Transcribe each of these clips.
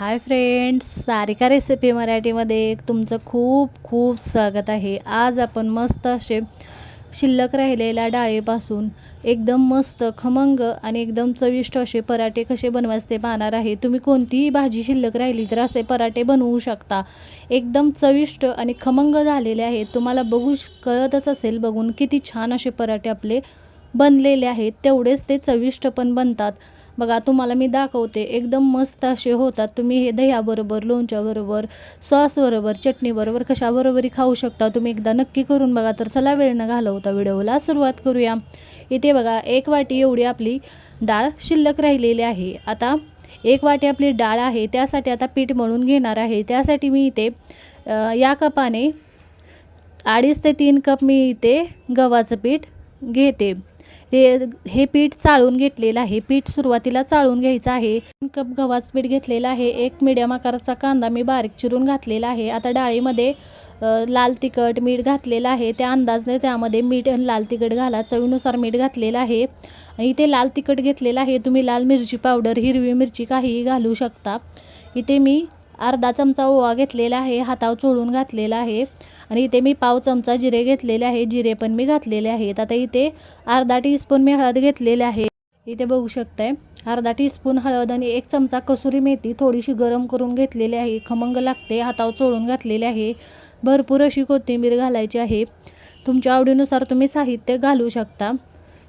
Hi friends Sarika recipe मराठीमध्ये तुमचं खूप खूप स्वागत आहे. आज आपण मस्त असे शिल्लक राहिलेल्या डाळीपासून एकदम मस्त खमंग आणि एकदम चविष्ट असे पराठे कसे बनवायचे ते पाहणार आहे. तुम्ही कोणतीही भाजी शिल्लक राहिली तर असे पराठे बनवू शकता. एकदम चविष्ट आणि खमंग झालेले आहेत तुम्हाला बघू श- कळतच असेल बघून किती छान असे पराठे आपले बनलेले आहेत. तेवढेच ते चविष्ट पण बनतात. बघा तुम्हाला मी दाखवते एकदम मस्त असे होतात. तुम्ही हे दह्याबरोबर लोणच्याबरोबर सॉसबरोबर चटणीबरोबर कशाबरोबरही खाऊ शकता. तुम्ही एकदा नक्की करून बघा. तर चला वेळ न घालवता व्हिडिओला सुरुवात करूया. इथे बघा एक वाटी एवढी आपली डाळ शिल्लक राहिलेली आहे. आता एक वाटी आपली डाळ आहे त्यासाठी आता पीठ मळून घेणार आहे. त्यासाठी मी इथे या कपाने अडीच ते तीन कप मी इथे गव्हाचं पीठ घेते. हे हे पीठ चाळून घेतलेलं आहे. पीठ सुरुवातीला चाळून घ्यायचं आहे. तीन कप गव्हाचं पीठ घेतलेलं आहे. एक मिडियम आकाराचा कांदा मी बारीक चिरून घातलेला आहे. आता डाळीमध्ये लाल तिखट मीठ घातलेलं आहे. त्या अंदाजने त्यामध्ये मीठ आणि लाल तिखट घाला. चवीनुसार मीठ घातलेलं आहे. इथे लाल तिखट घेतलेलं आहे. तुम्ही लाल मिरची पावडर हिरवी मिरची काहीही घालू शकता. इथे मी अर्धा चमचा ओवा घेतलेला आहे हातावर चोळून घातलेला आहे. आणि इथे मी पाव चमचा जिरे घेतलेले आहे जिरे पण मी घातलेले आहेत. आता इथे अर्धा टीस्पून मी हळद घेतलेले आहे. इथे बघू शकताय अर्धा टीस्पून हळद आणि एक चमचा कसुरी मेथी थोडीशी गरम करून घेतलेली आहे. खमंग लागते हातावर चोळून घातलेले आहे. भरपूर अशी कोथिंबीर घालायची आहे. तुमच्या आवडीनुसार तुम्ही साहित्य घालू शकता.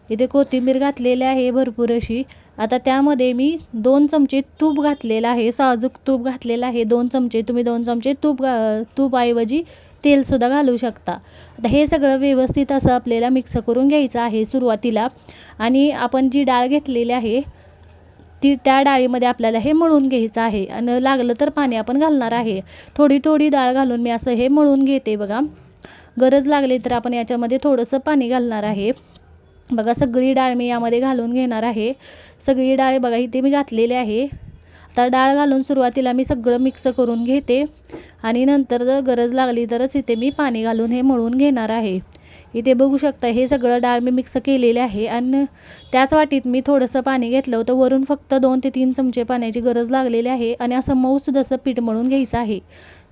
इथे कोथिंबीर घातलेली आहे भरपूर अशी. आता त्यामध्ये मी दोन चमचे तूप घातलेलं आहे साजूक तूप घातलेलं आहे. दोन चमचे तुम्ही दोन चमचे तूप घा तूपऐवजी तेलसुद्धा घालू शकता. आता हे सगळं व्यवस्थित असं आपल्याला मिक्स करून घ्यायचं आहे सुरुवातीला. आणि आपण जी डाळ घेतलेली आहे ती त्या डाळीमध्ये आपल्याला हे मळून घ्यायचं आहे. आणि लागलं तर पाणी आपण घालणार आहे. थोडी थोडी डाळ घालून मी असं हे मळून घेते बघा. गरज लागली तर आपण याच्यामध्ये थोडंसं पाणी घालणार आहे. बघा सगळी डाळ मी यामध्ये घालून घेणार आहे. सगळी डाळ बघा इथे मी घातलेली आहे. आता डाळ घालून सुरुवातीला मी सगळं मिक्स करून घेते. आणि नंतर जर गरज लागली तरच इथे मी पाणी घालून हे मळून घेणार आहे. इथे बघू शकता हे सगळं डाळ मी मिक्स केलेले आहे. आणि त्याच वाटीत मी थोडंसं पाणी घेतलं होतं. वरून फक्त दोन ते तीन चमचे पाण्याची गरज लागलेली आहे. आणि असं मऊसुद्धा असं पीठ मळून घ्यायचं आहे.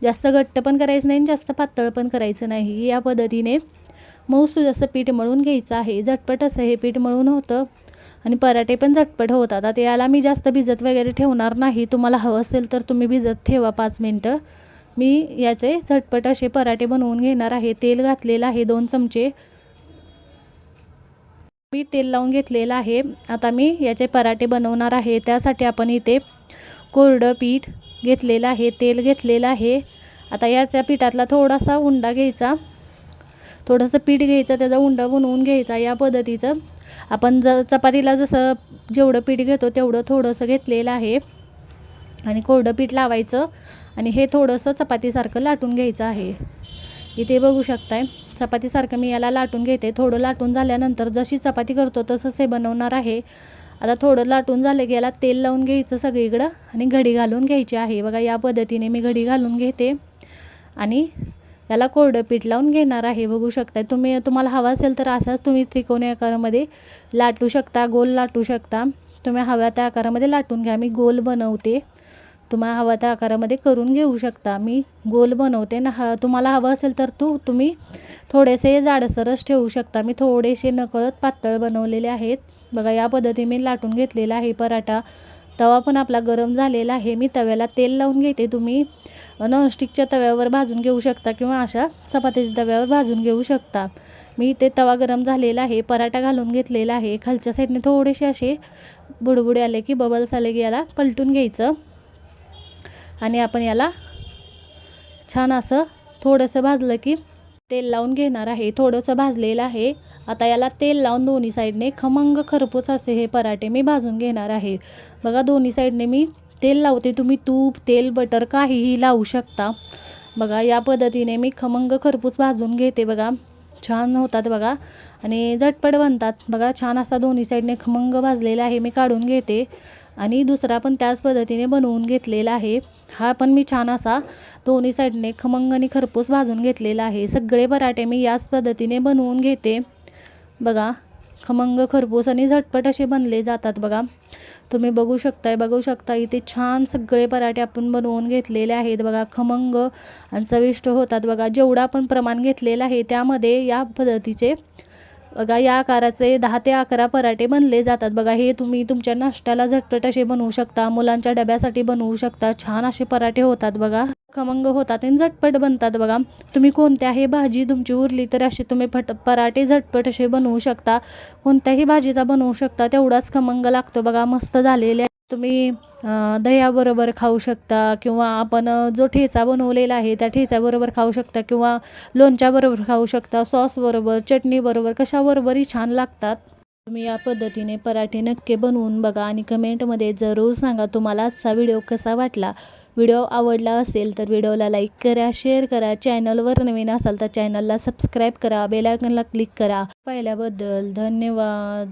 जास्त घट्ट पण करायचं नाही आणि जास्त पातळ पण करायचं नाही. या पद्धतीने मऊसूद असं पीठ मळून घ्यायचं आहे झटपट असं हे पीठ मळून होतं. आणि पराठे पण झटपट होतात. आता याला मी जास्त भिजत वगैरे ठेवणार नाही. तुम्हाला हवं असेल तर तुम्ही भिजत ठेवा पाच मिनटं. मी याचे झटपट असे पराठे बनवून घेणार आहे. तेल घातलेलं आहे दोन चमचे. मी तेल लावून घेतलेलं आहे. आता मी याचे पराठे बनवणार आहे. त्यासाठी आपण इथे कोरडं पीठ घेतलेलं आहे. तेल घेतलेलं आहे. आता याच्या पिठातला थोडासा उंडा घ्यायचा. थोडंसं पीठ घ्यायचं त्याचा उंडा बनवून घ्यायचा या पद्धतीचं. आपण ज चपातीला जसं जेवढं पीठ घेतो तेवढं थोडंसं घेतलेलं आहे. आणि कोरडं पीठ लावायचं आणि हे थोडंसं चपातीसारखं लाटून घ्यायचं आहे. इथे बघू शकताय चपातीसारखं मी याला लाटून घेते. थोडं लाटून झाल्यानंतर जशी चपाती करतो तसंच हे बनवणार आहे. आता थोडं लाटून झालं की याला तेल लावून घ्यायचं सगळीकडं आणि घडी घालून घ्यायची आहे. बघा या पद्धतीने मी घडी घालून घेते. आणि याला कोरडं पीठ लावून घेणार आहे. बघू शकता तुम्ही तुम्हाला हवा असेल तर असाच तुम्ही त्रिकोणी आकारामध्ये लाटू शकता गोल लाटू शकता. तुम्ही हव्या त्या आकारामध्ये लाटून घ्या. मी गोल बनवते. तुम्हाला हवा त्या आकारामध्ये करून घेऊ शकता. मी गोल बनवते. ना ह तुम्हाला हवं असेल तर तू तुम्ही थोडेसे जाडसरच ठेवू शकता. मी थोडेसे नकळत पातळ बनवलेले आहेत. बघा या पद्धतीने मी लाटून घेतलेला आहे पराठा. तवा पण आपला गरम झालेला आहे. मी तव्याला तेल लावून घेते. तुम्ही नॉनस्टिकच्या तव्यावर भाजून घेऊ शकता किंवा अशा चपातीच्या तव्यावर भाजून घेऊ शकता. मी ते तवा गरम झालेला आहे. पराठा घालून घेतलेला आहे. खालच्या साईडने थोडेसे असे बुडबुडे आले की बबल्स आले की याला पलटून घ्यायचं. आणि आपण याला छान असं थोडंसं भाजलं की तेल लावून घेणार आहे. थोडंसं भाजलेलं आहे. आता याला तेल लावून दोन्ही साईडने खमंग खरपूस असे हे पराठे मी भाजून घेणार आहे. बघा दोन्ही साईडने मी तेल लावते. तुम्ही तूप तेल बटर काहीही लावू शकता. बघा या पद्धतीने मी खमंग खरपूस भाजून घेते बघा. छान होतात बघा. आणि झटपट बनतात. बघा छान असा दोन्ही साईडने खमंग भाजलेला आहे मी काढून घेते. आणि दुसरा पण त्याच पद्धतीने बनवून घेतलेला आहे. हा पण मी छान असा दोन्ही साईडने खमंग आणि खरपूस भाजून घेतलेला आहे. सगळे पराठे मी याच पद्धतीने बनवून घेते. बघा खमंग खरपूस आणि झटपट असे बनले जातात बघा. तुम्ही बघू शकताय बघू शकता इथे छान सगळे पराठे आपण बनवून घेतलेले आहेत बघा. खमंग आणि चविष्ट होतात बघा. जेवढं आपण प्रमाण घेतलेलं आहे त्यामध्ये या पद्धतीचे बघा या आकाराचे दहा ते अकरा पराठे बनले जातात बघा. हे तुम्ही तुमच्या नाश्त्याला झटपट असे बनवू शकता मुलांच्या डब्यासाठी बनवू शकता. छान असे पराठे होतात बघा. खमंग होतात आणि झटपट बनतात बघा. तुम्ही कोणत्याही भाजी तुमची उरली तर असे तुम्ही फट पराठे झटपट असे बनवू शकता. कोणत्याही भाजीचा बनवू शकता तेवढाच खमंग लागतो बघा. मस्त झालेले तुम्ही दह्याबरोबर खाऊ शकता किंवा आपण जो ठेचा बनवलेला आहे त्या ठेच्याबरोबर खाऊ शकता किंवा लोणच्याबरोबर खाऊ शकता सॉसबरोबर चटणीबरोबर कशाबरोबरही छान लागतात. तुम्ही या पद्धतीने पराठे नक्की बनवून बघा आणि कमेंटमध्ये जरूर सांगा तुम्हाला आजचा व्हिडिओ कसा वाटला. व्हिडिओ आवडला असेल तर व्हिडिओला लाईक करा शेअर करा. चॅनलवर नवीन असाल तर चॅनलला सबस्क्राईब करा बेलायकनला क्लिक करा. पाहिल्याबद्दल धन्यवाद.